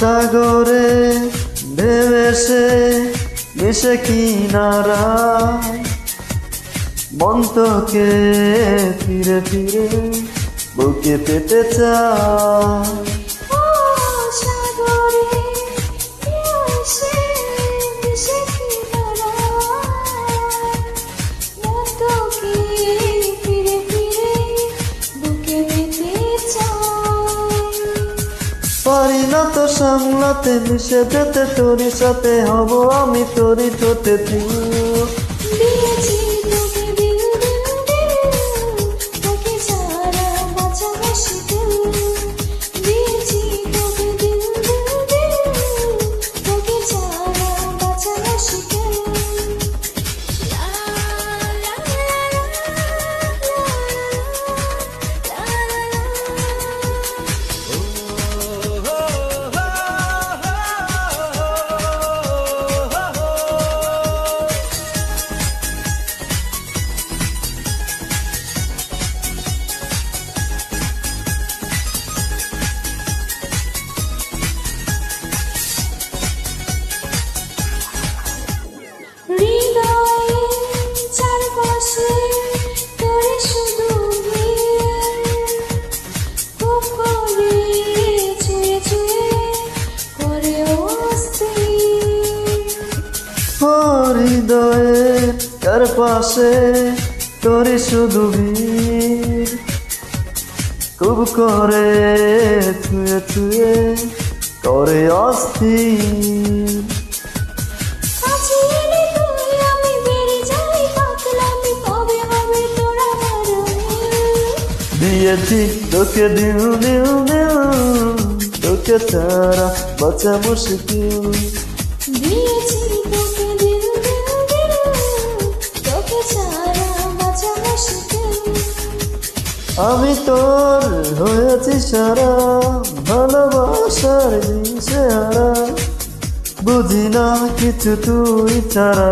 সাগরে ভেবেছে মিশে কিনারা। মন্তকে তোকে ফিরে ফিরে বুকে পেতে চায়। সামলাতে মিশে যেতে তোরই সাথে হব আমি তোরই ঠোঁটে তুই পাশে তোরই শুধু ভিড়। খুব করে ছুঁয়ে ছুঁয়ে করে অস্থির। হবে দিয়েছি তোকে দিল দিল দিল তোকে ছাড়া বাঁচা মুশকিল। দিয়েছি তোকে আমি তোর হয়েছি সারা ভালোবাসার দিশে হারা বুঝি না কিছু তুই ছাড়া।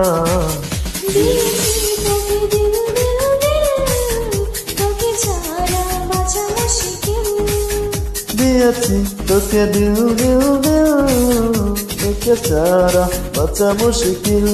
দিয়েছি তোকে দিউ দিউ দিল তোকে ছাড়া বাঁচা মুশকিল